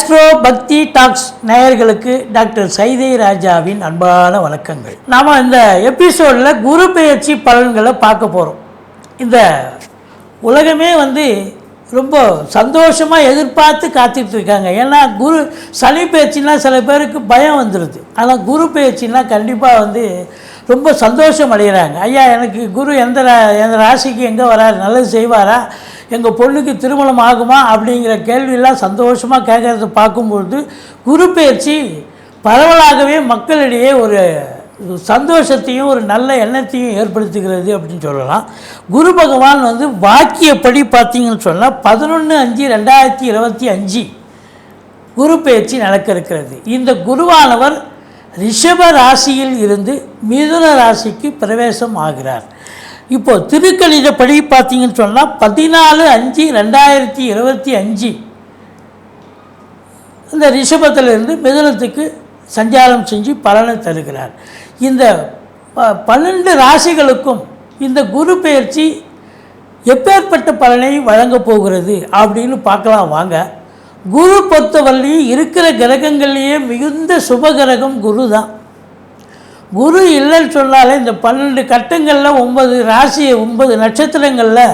Astro பக்தி tax நேயர்களுக்கு doctor Saidai ராஜாவின் அன்பான வணக்கங்கள். நாம் இந்த எபிசோடில் குரு பெயர்ச்சி பலன்களை பார்க்க போகிறோம் இந்த உலகமே வந்து ரொம்ப சந்தோஷமாக எதிர்பார்த்து காத்துட்டு இருக்காங்க. ஏன்னா குரு சனி பயிற்சினா சில பேருக்கு பயம் வந்துடுது ஆனால் குரு பெயர்ச்சின்னா கண்டிப்பாக வந்து ரொம்ப சந்தோஷம் அடைகிறாங்க. ஐயா எனக்கு குரு எந்த ரா- எந்த ராசிக்கு எங்கே வராரு? நல்லது செய்வாரா? எங்கள் பொண்ணுக்கு திருமணம் ஆகுமா அப்படிங்கிற கேள்வியெல்லாம் சந்தோஷமாக கேட்குறத பார்க்கும்பொழுது குரு பயிற்சி பரவலாகவே மக்களிடையே ஒரு சந்தோஷத்தையும் ஒரு நல்ல எண்ணத்தையும் ஏற்படுத்துகிறது அப்படின்னு சொல்லலாம். குரு பகவான் வந்து வாக்கியப்படி பார்த்தீங்கன்னு சொன்னால் பதினொன்று அஞ்சு ரெண்டாயிரத்தி இருபத்தி அஞ்சு குரு பயிற்சி நடக்க இருக்கிறது இந்த குருவானவர் ரிஷப ராசியில் இருந்து மிதுன ராசிக்கு பிரவேசம் ஆகிறார். இப்போ திருக்கணிதப்படி பார்த்தீங்கன்னு சொன்னால் பதினாலு அஞ்சு ரெண்டாயிரத்தி இருபத்தி அஞ்சு. இந்த ரிஷபத்திலிருந்து மிதுனத்துக்கு சஞ்சாரம் செஞ்சு பலனை தருகிறார். இந்த பன்னெண்டு ராசிகளுக்கும் இந்த குரு பெயர்ச்சி எப்பேற்பட்ட பலனை வழங்கப் போகிறது அப்படின்னு பார்க்கலாம் வாங்க. குரு பொறுத்தவரையும் இருக்கிற கிரகங்கள்லேயே மிகுந்த சுப கிரகம் குரு தான் குரு இல்லைன்னு சொன்னாலே இந்த பன்னெண்டு கட்டங்களில் ஒன்பது ராசி ஒன்பது நட்சத்திரங்களில்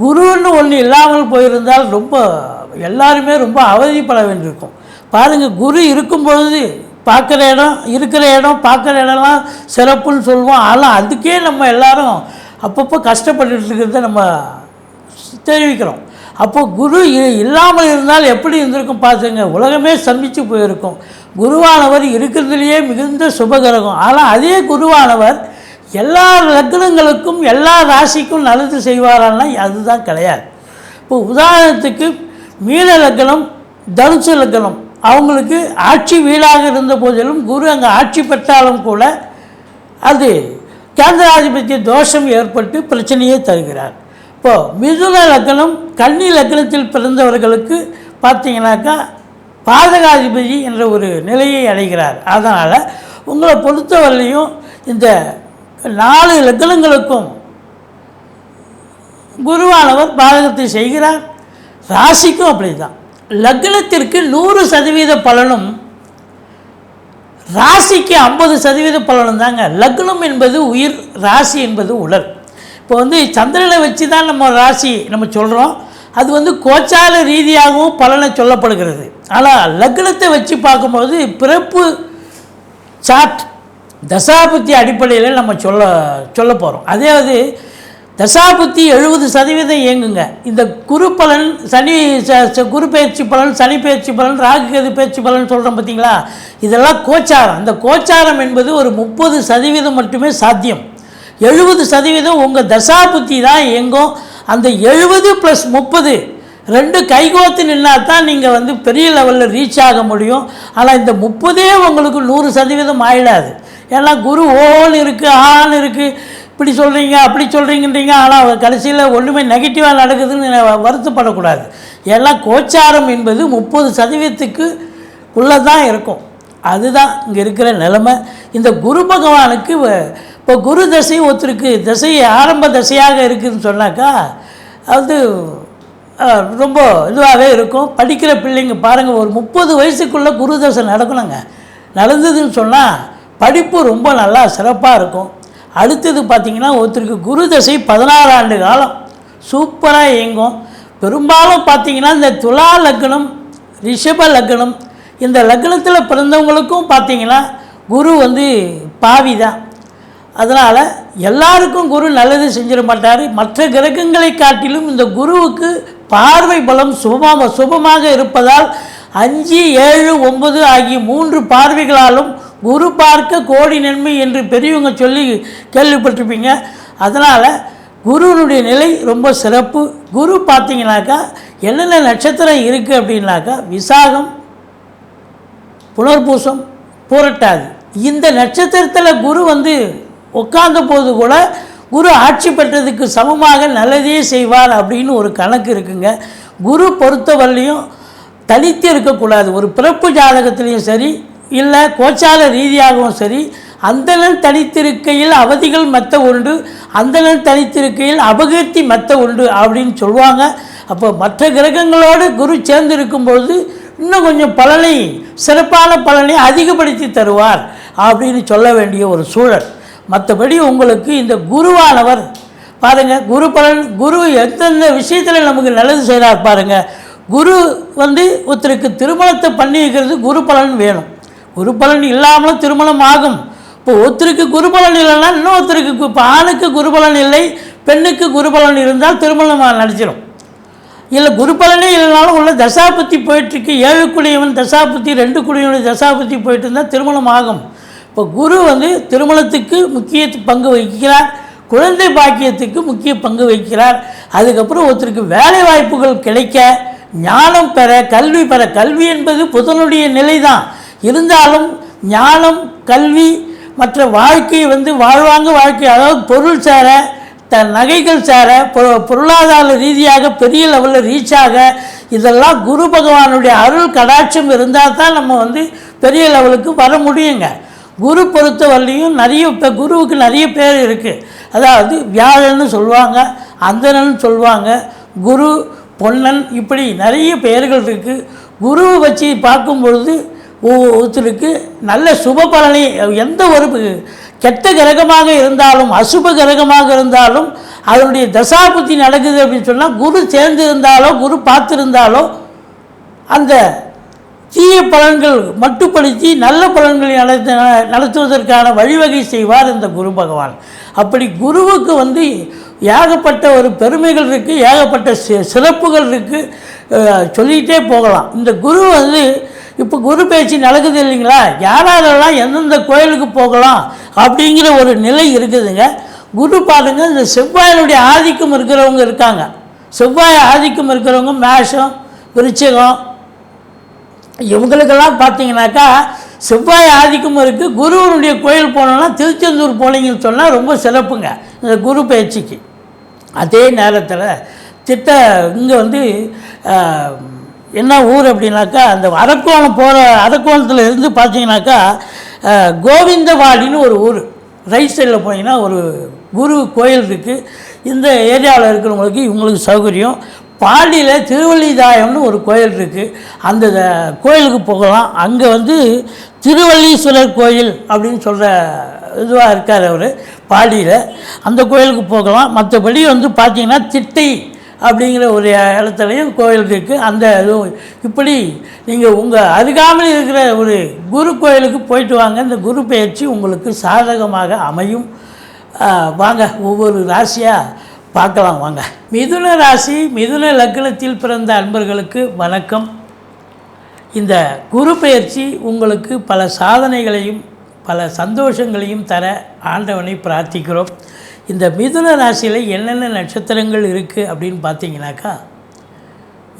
குருன்னு ஒன்று இல்லாமல் போயிருந்தால் ரொம்ப எல்லாருமே ரொம்ப அவதிப்பட வேண்டியிருக்கும். பாருங்கள் குரு இருக்கும்போது பார்க்குற இடம் இருக்கிற இடம் பார்க்குற இடம்லாம் சிறப்புன்னு சொல்லுவோம். ஆனால் அதுக்கே நம்ம எல்லாரும் அப்பப்போ கஷ்டப்பட்டு இருக்கிறத நம்ம தெரிவிக்கிறோம். அப்போது குரு இ- இல்லாமல் இருந்தால் எப்படி இருந்திருக்கும் பார்த்துங்க உலகமே சந்தித்து போயிருக்கும். குருவானவர் இருக்கிறதுலையே மிகுந்த சுபகிரகம். ஆனால் அதே குருவானவர் எல்லா லக்னங்களுக்கும் எல்லா ராசிக்கும் நல்லது செய்வாரான்னா அதுதான் கிடையாது. இப்போ உதாரணத்துக்கு மீன லக்னம் தனுசு லக்னம். அவங்களுக்கு ஆட்சி வீடாக இருந்த போதிலும் குரு அங்கே ஆட்சி பெற்றாலும் கூட அது கேந்திராதிபத்திய தோஷம் ஏற்பட்டு பிரச்சனையை தருகிறார். இப்போது மிதுன லக்னம் கன்னி லக்னத்தில் பிறந்தவர்களுக்கு பார்த்தீங்கன்னாக்கா பாதகாதிபதி என்ற ஒரு நிலையை அடைகிறார். அதனால் உங்களை பொறுத்தவரையிலையும் இந்த நாலு லக்னங்களுக்கும் குருவானவர் பாதகத்தை செய்கிறார். ராசிக்கும் அப்படிதான். லக்னத்திற்கு நூறு சதவீத பலனும் ராசிக்கு ஐம்பது சதவீத பலனும் தாங்க. லக்னம் என்பது உயிர் ராசி என்பது உடல். இப்போ வந்து சந்திரனை வச்சு தான் நம்ம ராசி நம்ம சொல்கிறோம் அது வந்து கோச்சார ரீதியாகவும் பலனை சொல்லப்படுகிறது. ஆனால் லக்னத்தை வச்சு பார்க்கும்போது பிறப்பு சாட் தசாபுத்தி அடிப்படையில் நம்ம சொல்ல சொல்ல போகிறோம் அதாவது தசாபுத்தி எழுபது சதவீதம் இயங்குங்க. இந்த குரு பலன் சனி ச- ச- குரு பயிற்சி பலன் சனி பயிற்சி பலன் ராகு கது பயிற்சி பலன் சொல்கிறோம் பார்த்தீங்களா இதெல்லாம் கோச்சாரம். இந்த கோச்சாரம் என்பது ஒரு முப்பது சதவீதம் மட்டுமே சாத்தியம். எழுபது சதவீதம் உங்கள் தசாபுத்தி தான் இயங்கும். அந்த எழுபது ப்ளஸ் முப்பது ரெண்டு கைகோத்து நின்னா தான் நீங்கள் வந்து பெரிய லெவலில் ரீச் ஆக முடியும். ஆனால் இந்த முப்பதே உங்களுக்கு நூறு சதவீதம் ஆயிடாது. ஏன்னா குரு ஓன்னு இருக்குது ஆன்னு இருக்குது இப்படி சொல்கிறீங்க அப்படி சொல்கிறீங்கன்றீங்க ஆனால் கடைசியில் ஒன்றுமே நெகட்டிவாக நடக்குதுன்னு வருத்தப்படக்கூடாது. எல்லாம் கோச்சாரம் என்பது முப்பது சதவீதத்துக்கு உள்ளே தான் இருக்கும். அதுதான் இங்கே இருக்கிற நிலைமை. இந்த குரு பகவானுக்கு வ- இப்போ குரு தசை ஒருத்தருக்கு தசை ஆரம்ப தசையாக இருக்குதுன்னு சொன்னாக்கா அது ரொம்ப இதுவாகவே இருக்கும். படிக்கிற பிள்ளைங்க பாருங்கள் ஒரு முப்பது வயசுக்குள்ளே குரு தசை நடக்கணுங்க. நடந்ததுன்னு சொன்னால் படிப்பு ரொம்ப நல்லா சிறப்பாக இருக்கும். அடுத்தது பார்த்திங்கன்னா ஒருத்தருக்கு குரு தசை பதினாறு ஆண்டு காலம். சூப்பராக இயங்கும். பெரும்பாலும் பார்த்திங்கன்னா இந்த துலா லக்னம் ரிஷப லக்னம் இந்த லக்னத்தில் பிறந்தவங்களுக்கும் பார்த்திங்கன்னா குரு வந்து பாவி தான் அதனால் எல்லாருக்கும் குரு நல்லது செஞ்சிட மாட்டார். மற்ற கிரகங்களை காட்டிலும் இந்த குருவுக்கு பார்வை பலம் சுபமாக சுபமாக இருப்பதால் அஞ்சு ஏழு ஒன்பது ஆகிய மூன்று பார்வைகளாலும் குரு பார்க்க கோடி நன்மை என்று பெரியவங்க சொல்லி கேள்விப்பட்டிருப்பீங்க. அதனால் குருவினுடைய நிலை ரொம்ப சிறப்பு. குரு பார்த்தீங்கன்னாக்கா என்னென்ன நட்சத்திரம் இருக்குது அப்படின்னாக்கா விசாகம் புனர்பூசம் புரட்டாது. இந்த நட்சத்திரத்தில் குரு வந்து உட்கார்ந்த போது கூட குரு ஆட்சி பெற்றதுக்கு சமமாக நல்லதே செய்வார் அப்படின்னு ஒரு கணக்கு இருக்குங்க. குரு பொறுத்தவரையிலையும் தனித்து இருக்கக்கூடாது. ஒரு பிறப்பு ஜாதகத்திலையும் சரி இல்லை கோச்சார ரீதியாகவும் சரி அந்தணன் தனித்திருக்கையில் அவதிகள் மெத்த உண்டு அந்தணன் தனித்திருக்கையில் அபகீர்த்தி மெத்த உண்டு அப்படின்னு சொல்லுவாங்க. அப்போ மற்ற கிரகங்களோடு குரு சேர்ந்து இருக்கும்பொழுது இன்னும் கொஞ்சம் பலனை சிறப்பான பலனை அதிகப்படுத்தி தருவார் அப்படின்னு சொல்ல வேண்டிய ஒரு சூழல். மற்றபடி உங்களுக்கு இந்த குருவானவர் பாருங்கள் குரு பலன் குரு எந்தெந்த விஷயத்தில் நமக்கு நல்லது செய்கிறார் பாருங்கள் குரு வந்து ஒருத்தருக்கு திருமணத்தை பண்ணி வைக்கிறது குரு பலன் வேணும். குரு பலன் இல்லாமலும் திருமணம் ஆகும். இப்போ ஒருத்தருக்கு குரு பலன் இல்லைன்னா இன்னொருத்தருக்கு கு- இப்போ ஆணுக்கு குரு பலன் இல்லை பெண்ணுக்கு குரு பலன் இருந்தால் திருமணம் நடிச்சிடும் இல்லை குரு பலனே இல்லைனாலும் உள்ள தசாபத்தி போயிட்டுருக்கு ஏழு குடியவன் தசாபத்தி ரெண்டு குடியவன் தசாபத்தி போயிட்டு இருந்தால் திருமணம் ஆகும். இப்போ குரு வந்து திருமணத்துக்கு முக்கிய பங்கு வகிக்கிறார். குழந்தை பாக்கியத்துக்கு முக்கிய பங்கு வகிக்கிறார். அதுக்கப்புறம் ஒருத்தருக்கு வேலை வாய்ப்புகள் கிடைக்க ஞானம் பெற கல்வி பெற கல்வி என்பது புதனுடைய நிலை தான் இருந்தாலும் ஞானம் கல்வி மற்ற வாழ்க்கை வந்து வாழ்வாங்க வாழ்க்கை அதாவது பொருள் சேர த நகைகள் சேர பொ- பொருளாதார ரீதியாக பெரிய லெவலில் ரீச் ஆக இதெல்லாம் குரு பகவானுடைய அருள் கடாட்சம் இருந்தால் தான் நம்ம வந்து பெரிய லெவலுக்கு வர முடியுங்க. குரு பொறுத்த வரலையும் நிறைய இப்போ குருவுக்கு நிறைய பேர் இருக்குது அதாவது வியாழன்னு சொல்லுவாங்க அந்தனன்னு சொல்லுவாங்க குரு பொன்னன் இப்படி நிறைய பெயர்கள் இருக்குது குருவை வச்சு பார்க்கும் பொழுது ஒ- ஒருத்தருக்கு நல்ல சுப பலனை எந்த ஒரு கெட்ட கிரகமாக இருந்தாலும் அசுப கிரகமாக இருந்தாலும் அதனுடைய தசாபுத்தி நடக்குது அப்படின்னு சொன்னால் குரு சேர்ந்து இருந்தாலோ குரு பார்த்துருந்தாலோ அந்த தீய பலன்கள் மட்டுப்படுத்தி நல்ல பலன்களை நடத்த நடத்துவதற்கான வழிவகை செய்வார் இந்த குரு பகவான். அப்படி குருவுக்கு வந்து ஏகப்பட்ட ஒரு பெருமைகள் இருக்குது ஏகப்பட்ட சி- சிறப்புகள் இருக்குது சொல்லிகிட்டே போகலாம். இந்த குரு வந்து இப்போ குரு பேச்சு நடக்குது இல்லைங்களா? யாராலெல்லாம் எந்தெந்த கோயிலுக்கு போகலாம் அப்படிங்கிற ஒரு நிலை இருக்குதுங்க. குரு பாருங்க இந்த செவ்வாயினுடைய ஆதிக்கம் இருக்கிறவங்க இருக்காங்க. செவ்வாய் ஆதிக்கம் இருக்கிறவங்க மேஷம் விருச்சகம் இவங்களுக்கெல்லாம் பார்த்தீங்கன்னாக்கா செவ்வாய் ஆதிக்கம் இருக்குது குருவனுடைய கோயில் போனோம்னா திருச்செந்தூர் போனீங்கன்னு சொன்னால் ரொம்ப சிறப்புங்க இந்த குரு பயிற்சிக்கு. அதே நேரத்தில் திட்ட இங்கே வந்து என்ன ஊர் அப்படின்னாக்கா அந்த அரக்கோணம் போகிற அரக்கோணத்தில் இருந்து பார்த்தீங்கன்னாக்கா கோவிந்தவாடின்னு ஒரு ஊர். ரைட் சைடில் போனீங்கன்னா ஒரு குரு கோயில் இருக்குது இந்த ஏரியாவில் இருக்கிறவங்களுக்கு இவங்களுக்கு சௌகரியம். பாண்டியில் திருவள்ளிதாயம்னு ஒரு கோயில் இருக்குது அந்த கோயிலுக்கு போகலாம். அங்கே வந்து திருவள்ளீஸ்வரர் கோயில் அப்படின்னு சொல்கிற இதுவாக இருக்கார் அவர் பாடியில் அந்த கோயிலுக்கு போகலாம். மற்றபடி வந்து பார்த்தீங்கன்னா திட்டை அப்படிங்கிற ஒரு இடத்துலையும் கோயில் இருக்குது அந்த இதுவும் இப்படி நீங்கள் உங்கள் அருகாமையில் இருக்கிற ஒரு குரு கோயிலுக்கு போயிட்டு வாங்க. இந்த குரு பயிற்சி உங்களுக்கு சாதகமாக அமையும். வாங்க ஒவ்வொரு ராசியாக பார்க்கலாம் வாங்க. மிதுன ராசி மிதுன லக்னத்தில் பிறந்த அன்பர்களுக்கு வணக்கம். இந்த குரு பயிற்சி உங்களுக்கு பல சாதனைகளையும் பல சந்தோஷங்களையும் தர ஆண்டவனை பிரார்த்திக்கிறோம். இந்த மிதுன ராசியில் என்னென்ன நட்சத்திரங்கள் இருக்குது அப்படின்னு பார்த்தீங்கன்னாக்கா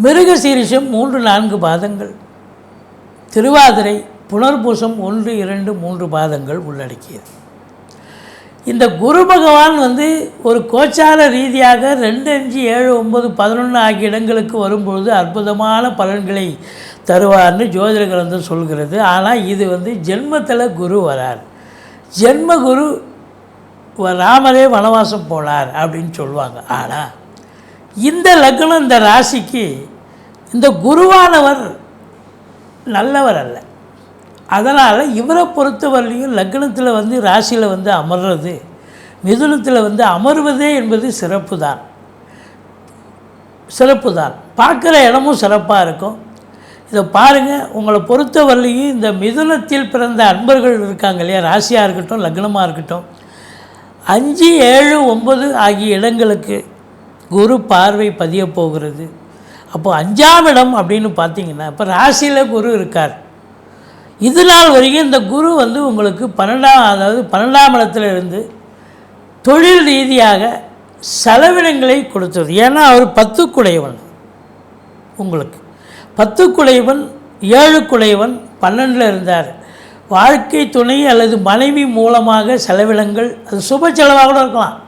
மிருகசீரிஷம் மூன்று நான்கு பாதங்கள். திருவாதிரை புனர்பூசம் ஒன்று இரண்டு மூன்று பாதங்கள் உள்ளடக்கியது. இந்த குரு பகவான் வந்து ஒரு கோச்சார ரீதியாக ரெண்டு அஞ்சு ஏழு ஒம்பது பதினொன்று ஆகிய இடங்களுக்கு வரும்பொழுது அற்புதமான பலன்களை தருவார்னு ஜோதிட கிரந்தம் சொல்கிறது. ஆனால் இது வந்து ஜென்மத்தில் குரு வரார். ஜென்ம குரு ராமரே வனவாசம் போனார் அப்படின்னு சொல்லுவாங்க. ஆனால் இந்த லக்னம் இந்த ராசிக்கு இந்த குருவானவர் நல்லவர் அல்ல. அதனால் இவரை பொறுத்தவரையிலையும் லக்னத்தில் வந்து ராசியில் வந்து அமர்றது மிதுனத்தில் வந்து அமர்வதே என்பது சிறப்பு தான். சிறப்பு தான். பார்க்குற இடமும் சிறப்பாக இருக்கும். இதை பாருங்கள் உங்களை பொறுத்தவரையிலையும் இந்த மிதுனத்தில் பிறந்த அன்பர்கள் இருக்காங்க இல்லையா? ராசியாக இருக்கட்டும் லக்னமாக இருக்கட்டும். அஞ்சு ஏழு ஒம்பது ஆகிய இடங்களுக்கு குரு பார்வை பதிய போகிறது. அப்போது அஞ்சாம் இடம் அப்படின்னு பார்த்தீங்கன்னா இப்போ ராசியில் குரு இருக்கார். இது நாள் வரைக்கும் இந்த குரு வந்து உங்களுக்கு பன்னெண்டாம் அதாவது பன்னெண்டாம் இடத்துல இருந்து தொழில் ரீதியாக செலவினங்களை கொடுத்தது. ஏன்னா அவர் பத்துக்குடையவன். உங்களுக்கு. பத்துக்குடையவன் ஏழுக்குடையவன் பன்னெண்டில் இருந்தார். வாழ்க்கை துணை அல்லது மனைவி மூலமாக செலவினங்கள் அது சுப செலவாக கூட இருக்கலாம்.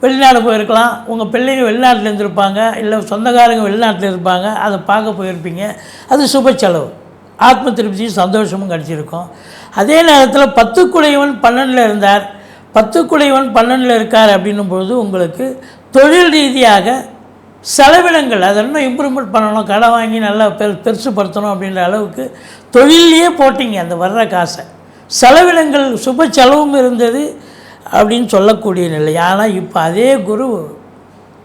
வெளிநாடு போயிருக்கலாம். உங்கள் பிள்ளைங்க வெளிநாட்டில் இருந்திருப்பாங்க. இல்லை சொந்தக்காரங்க வெளிநாட்டில் இருப்பாங்க. அதை பார்க்க போயிருப்பீங்க. அது சுப செலவு. ஆத்ம திருப்தியும் சந்தோஷமும் கிடச்சிருக்கும். அதே நேரத்தில் பத்துக்குடையவன் பன்னெண்டில் இருந்தார். பத்துக்குடையவன் பன்னெண்டில் இருக்கார் அப்படின்னும் பொழுது உங்களுக்கு தொழில் ரீதியாக செலவினங்கள் அதை இன்னும் இம்ப்ரூவ்மெண்ட் பண்ணணும் கடை வாங்கி நல்லா பெரு பெருசுப்படுத்தணும் அப்படின்ற அளவுக்கு தொழிலையே போட்டிங்க அந்த வர்ற காசை. செலவினங்கள் சுப செலவும் இருந்தது அப்படின்னு சொல்லக்கூடிய நிலை. ஆனால் இப்போ அதே குரு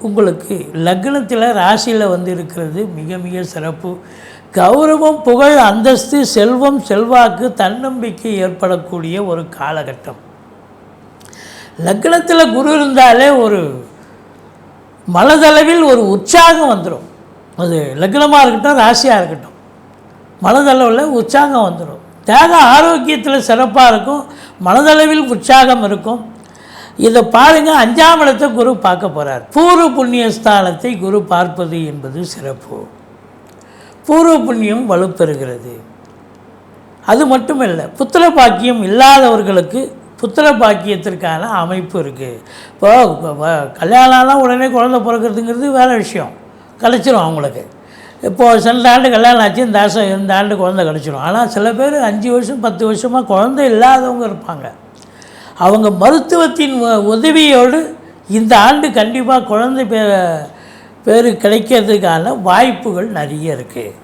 உங்களுக்கு லக்னத்தில் ராசியில் வந்து இருக்கிறது மிக மிக சிறப்பு. கௌரவம் புகழ் அந்தஸ்து செல்வம் செல்வாக்கு தன்னம்பிக்கை ஏற்படக்கூடிய ஒரு காலகட்டம். லக்னத்தில் குரு இருந்தாலே ஒரு மனதளவில் ஒரு உற்சாகம் வந்துடும் அது லக்னமாக இருக்கட்டும் ராசியாக இருக்கட்டும். மனதளவில் உற்சாகம் வந்துடும் தேக ஆரோக்கியத்தில் சிறப்பாக இருக்கும். மனதளவில் உற்சாகம் இருக்கும். இதை பாருங்கள் அஞ்சாம் இடத்தை குரு பார்க்க போகிறார் பூர்வ புண்ணிய ஸ்தானத்தை குரு பார்ப்பது என்பது சிறப்பு. பூர்வ புண்ணியம் வலுப்பெறுகிறது. அது மட்டும் இல்லை புத்திர பாக்கியம் இல்லாதவர்களுக்கு புத்திர பாக்கியத்திற்கான அமைப்பு இருக்குது இப்போ வ- கல்யாணம்லாம் உடனே குழந்தை பிறக்கிறதுங்கிறது வேறு விஷயம். கிடச்சிரும் அவங்களுக்கு. இப்போது சில ஆண்டு கல்யாணம் ஆச்சு இந்த வருஷம் இந்த ஆண்டு குழந்தை கிடச்சிரும் ஆனால் சில பேர் அஞ்சு வருஷம் பத்து வருஷமாக குழந்தை இல்லாதவங்க இருப்பாங்க. அவங்க மருத்துவத்தின் உதவியோடு இந்த ஆண்டு கண்டிப்பாக குழந்தை பே பேர் கிடைக்கிறதுக்கான வாய்ப்புகள் நிறைய இருக்குது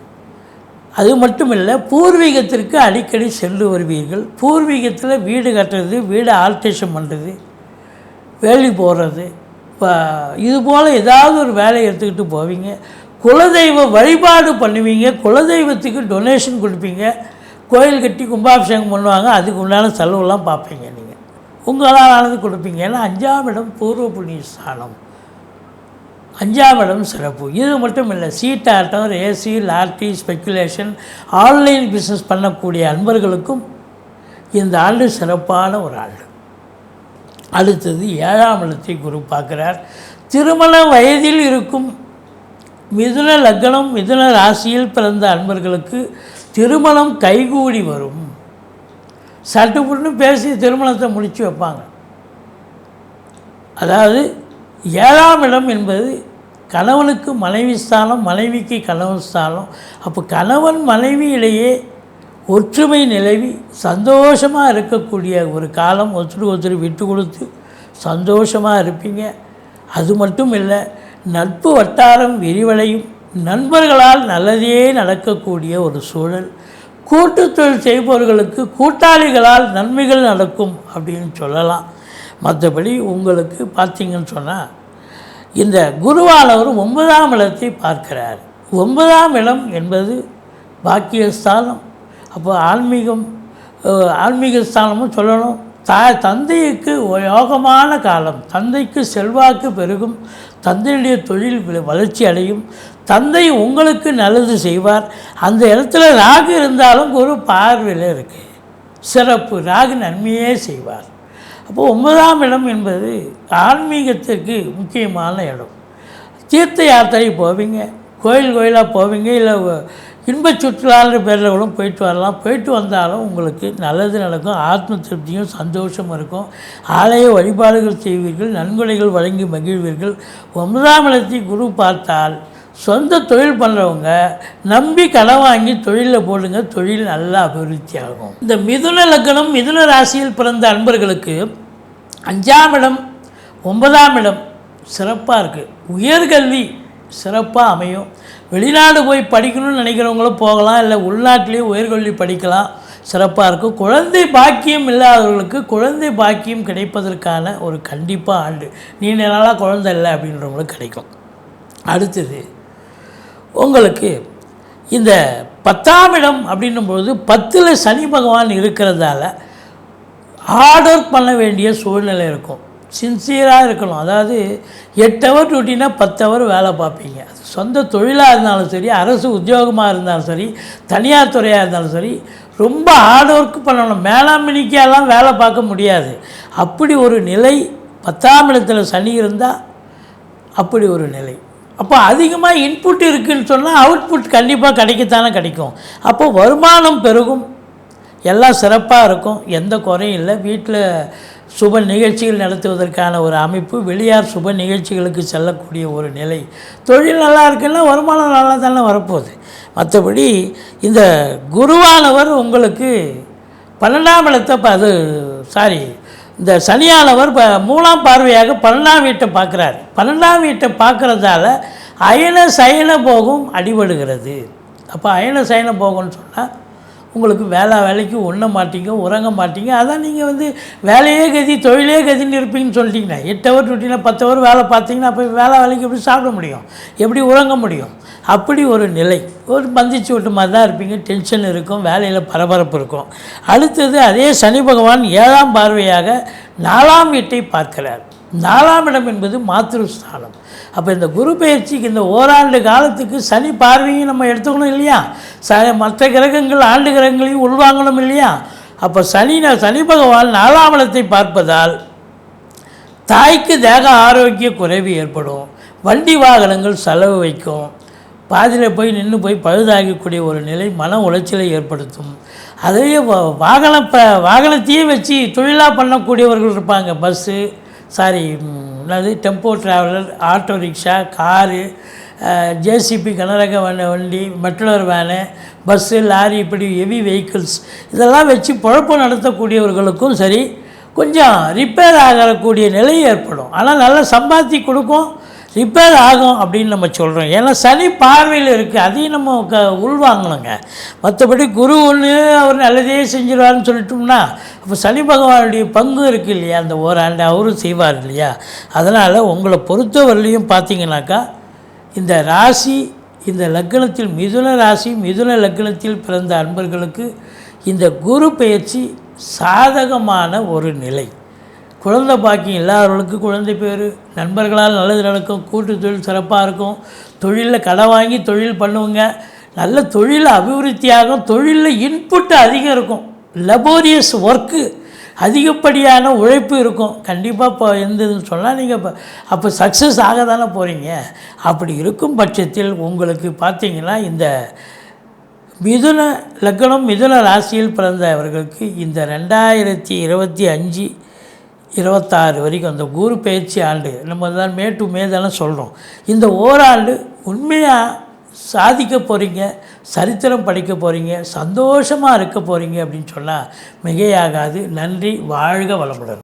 அது மட்டும் இல்லை பூர்வீகத்திற்கு அடிக்கடி சென்று வருவீர்கள். பூர்வீகத்தில் வீடு கட்டுறது வீடு ஆல்ட்ரேஷன் பண்ணுறது வேலி போடுறது இப்போ இது போல் ஏதாவது ஒரு வேலையை எடுத்துக்கிட்டு போவீங்க. குலதெய்வ வழிபாடு பண்ணுவீங்க. குலதெய்வத்துக்கு டொனேஷன் கொடுப்பீங்க. கோயில் கட்டி கும்பாபிஷேகம் பண்ணுவாங்க. அதுக்கு உண்டான செலவுலாம் பார்ப்பீங்க நீங்கள் உங்களால் ஆனது கொடுப்பீங்க. ஏன்னா அஞ்சாம் இடம் பூர்வ புண்ணிய ஸ்தானம் அஞ்சாம் இடம் சிறப்பு. இது மட்டும் இல்லை சீட்டாட்டம் ஏசி லாட்டி ஸ்பெக்குலேஷன் ஆன்லைன் பிஸ்னஸ் பண்ணக்கூடிய அன்பர்களுக்கும் இந்த ஆண்டு சிறப்பான ஒரு ஆண்டு. அடுத்தது ஏழாம் இடத்தை குரு பார்க்கிறார். திருமண வயதில் இருக்கும் மிதுன லக்னம் மிதுன ராசியில் பிறந்த அன்பர்களுக்கு திருமணம் கைகூடி வரும். சட்டுப்புட்டுன்னு பேசி திருமணத்தை முடித்து வைப்பாங்க. அதாவது ஏழாம் இடம் என்பது கணவனுக்கு மனைவி ஸ்தானம் மனைவிக்கு கணவன் ஸ்தானம். அப்போ கணவன் மனைவியிடையே ஒற்றுமை நிலவி சந்தோஷமாக இருக்கக்கூடிய ஒரு காலம் ஒருத்தர் ஒருத்தர் விட்டு கொடுத்து சந்தோஷமாக இருப்பீங்க. அது மட்டும் இல்லை நட்பு வட்டாரம் விரிவடையும். நண்பர்களால் நல்லதே நடக்கக்கூடிய ஒரு சூழல். கூட்டுத்தொழில் செய்பவர்களுக்கு கூட்டாளிகளால் நன்மைகள் நடக்கும் அப்படின்னு சொல்லலாம். மற்றபடி உங்களுக்கு பார்த்தீங்கன்னு சொன்னால் இந்த குருவானவர் ஒன்பதாம் இடத்தை பார்க்கிறார். ஒன்பதாம் இடம் என்பது பாக்கியஸ்தானம். அப்போ ஆன்மீகம் ஆன்மீக ஸ்தானமும் சொல்லணும். தா தந்தைக்கு யோகமான காலம். தந்தைக்கு செல்வாக்கு பெருகும். தந்தையுடைய தொழில் வளர்ச்சி அடையும். தந்தை உங்களுக்கு நல்லது செய்வார். அந்த இடத்துல ராகு இருந்தாலும் ஒரு பார்வையில் இருக்குது சிறப்பு. ராகு நன்மையே செய்வார். அப்போது ஒன்பதாம் இடம் என்பது ஆன்மீகத்திற்கு முக்கியமான இடம். தீர்த்த யாத்திரை போவீங்க. கோயில் கோயிலாக போவீங்க. இல்லை இன்ப சுற்றுலான்ற பேரில் கூட போயிட்டு வரலாம். போயிட்டு வந்தாலும் உங்களுக்கு நல்லது நடக்கும். ஆத்ம திருப்தியும் சந்தோஷமும் இருக்கும். ஆலய வழிபாடுகள் செய்வீர்கள். நன்கொடைகள் வழங்கி மகிழ்வீர்கள். ஒன்பதாம் இடத்தை குரு பார்த்தால் சொந்த தொழில் பண்ணுறவங்க நம்பி கடன் வாங்கி தொழிலில் போடுங்க தொழில் நல்லா அபிவிருத்தி ஆகும். இந்த மிதுன லக்னம் மிதுன ராசியில் பிறந்த அன்பர்களுக்கு அஞ்சாம் இடம் ஒன்பதாம் இடம் சிறப்பாக இருக்குது உயர்கல்வி சிறப்பாக அமையும். வெளிநாடு போய் படிக்கணும்னு நினைக்கிறவங்களும் போகலாம் இல்லை உள்நாட்டிலேயே உயர்கல்வி படிக்கலாம் சிறப்பாக இருக்கும். குழந்தை பாக்கியம் இல்லாதவர்களுக்கு குழந்தை பாக்கியம் கிடைப்பதற்கான ஒரு கண்டிப்பாக ஆண்டு. நீண்ட நாளாக குழந்தை இல்லை அப்படின்றவங்களுக்கு கிடைக்கும். அடுத்தது உங்களுக்கு இந்த பத்தாம் இடம் அப்படின்னும்பொழுது பத்தில் சனி பகவான் இருக்கிறதால ஹார்ட் ஒர்க் பண்ண வேண்டிய சூழ்நிலை இருக்கும். சின்சியராக இருக்கணும். அதாவது எட்டு ஹவர் டியூட்டினா பத்து ஹவர் வேலை பார்ப்பீங்க. சொந்த தொழிலாக இருந்தாலும் சரி அரசு உத்தியோகமாக இருந்தாலும் சரி தனியார் துறையாக இருந்தாலும் சரி ரொம்ப ஹார்ட் ஒர்க் பண்ணணும். மேலாண்மைக்கெல்லாம் வேலை பார்க்க முடியாது. அப்படி ஒரு நிலை பத்தாம் இடத்துல சனி இருந்தால் அப்படி ஒரு நிலை. அப்போ அதிகமாக இன்புட் இருக்குன்னு சொன்னால் அவுட்புட் கண்டிப்பாக கிடைக்கத்தானே கிடைக்கும். அப்போ வருமானம் பெருகும். எல்லாம் சிறப்பாக இருக்கும். எந்த குறையும் இல்லை. வீட்டில் சுப நிகழ்ச்சிகள் நடத்துவதற்கான ஒரு அமைப்பு வெளியார் சுப நிகழ்ச்சிகளுக்கு செல்லக்கூடிய ஒரு நிலை. தொழில் நல்லா இருக்குன்னா வருமானம் நல்லா தானே வரப்போகுது. மற்றபடி இந்த குருவானவர் உங்களுக்கு பன்னெண்டாம் இடத்தை அது சாரி இந்த சனியானவர் இப்போ மூணாம் பார்வையாக பன்னெண்டாம் வீட்டை பார்க்குறாரு. பன்னெண்டாம் வீட்டை பார்க்குறதால அயன சயன போகும் அடிபடுகிறது. அப்போ அயன சயன போகம்னு சொன்னால் உங்களுக்கு வேலை வேலைக்கு உண்ண மாட்டீங்க உறங்க மாட்டீங்க. அதான் நீங்கள் வந்து வேலையே கதி தொழிலே கதின்னு இருப்பீங்கன்னு சொல்லிட்டீங்கன்னா எட்டு ஹவர் டியூட்டியில் பத்து ஹவர் வேலை பார்த்தீங்கன்னா அப்போ வேலை வேலைக்கு எப்படி சாப்பிட முடியும்? எப்படி உறங்க முடியும்? அப்படி ஒரு நிலை. ஒரு பந்திச்சு விட்டு மாதிரி தான் இருப்பீங்க. டென்ஷன் இருக்கும் வேலையில் பரபரப்பு இருக்கும். அடுத்தது அதே சனி பகவான் ஏழாம் பார்வையாக நாலாம் வீட்டை பார்க்கிறார். நாலாம் இடம் என்பது மாத்திருஸ்தானம் அப்போ இந்த குரு பயிற்சிக்கு இந்த ஓராண்டு காலத்துக்கு சனி பார்வையும் நம்ம எடுத்துக்கணும் இல்லையா? ச மற்ற கிரகங்கள் ஆண்டு கிரகங்களையும் உள்வாங்கணும் இல்லையா? அப்போ சனி சனி பகவான் நாலாம் இடத்தை பார்ப்பதால் தாய்க்கு தேக ஆரோக்கிய குறைவு ஏற்படும். வண்டி வாகனங்கள் செலவு வைக்கும். பாதியில் போய் நின்று போய் பழுதாகக்கூடிய ஒரு நிலை மன உளைச்சலை ஏற்படுத்தும். அதையே வாகன ப வாகனத்தையே வச்சு தொழிலாக பண்ணக்கூடியவர்கள் இருப்பாங்க. பஸ்ஸு சாரி என்னது tempo traveller auto rickshaw car JCB கனரக வண்டி வண்டி வேனு பஸ்ஸு லாரி இப்படி ஹெவி வெஹிக்கிள்ஸ் இதெல்லாம் வச்சு குழப்பம் நடத்தக்கூடியவர்களுக்கும் சரி கொஞ்சம் ரிப்பேர் ஆகக்கூடிய நிலை ஏற்படும். ஆனால் நல்லா சம்பாத்தி கொடுக்கும். ரிப்பேர் ஆகும் அப்படின்னு நம்ம சொல்கிறோம் ஏன்னா சனி பார்வையில் இருக்குது அதையும் நம்ம க உள்வாங்கணுங்க. மற்றபடி குரு ஒன்று அவர் நல்லதே செஞ்சிருவார்னு சொல்லிட்டோம்னா அப்போ சனி பகவானுடைய பங்கு இருக்குது இல்லையா? அந்த ஓராண்டு அவரும் செய்வார் இல்லையா? அதனால் உங்களை பொறுத்தவரையிலையும் பார்த்தீங்கன்னாக்கா இந்த ராசி இந்த லக்னத்தில் மிதுன ராசி மிதுன லக்னத்தில் பிறந்த அன்பர்களுக்கு இந்த குரு பயிற்சி சாதகமான ஒரு நிலை. குழந்தை பாக்கியம் இல்லாதவர்களுக்கு குழந்தை பேர். நண்பர்களால் நல்லது நடக்கும். கூட்டு தொழில் சிறப்பாக இருக்கும். தொழிலில் கடன் வாங்கி தொழில் பண்ணுவோங்க. நல்ல தொழில் அபிவிருத்தியாகும். தொழிலில் இன்புட்டு அதிகம் இருக்கும். லபோரியஸ் ஒர்க்கு அதிகப்படியான உழைப்பு இருக்கும். கண்டிப்பாக இப்போ இருந்ததுன்னு சொன்னால் நீங்கள் இப்போ அப்போ சக்ஸஸ் ஆக தானே போகிறீங்க அப்படி இருக்கும் பட்சத்தில் உங்களுக்கு பார்த்தீங்கன்னா இந்த மிதுன லக்னம் மிதுன ராசியில் பிறந்தவர்களுக்கு இந்த ரெண்டாயிரத்தி இருபத்தி அஞ்சு இருபத்தாறு வரைக்கும் அந்த குரு பயிற்சி ஆண்டு நம்ம தான் மே டு மே தானே சொல்கிறோம் இந்த ஓராண்டு உண்மையாக சாதிக்க போகிறீங்க சரித்திரம் படிக்க போகிறீங்க சந்தோஷமாக இருக்க போகிறீங்க அப்படின்னு சொன்னால் மிகையாகாது. நன்றி வாழ்க வளமுடன்.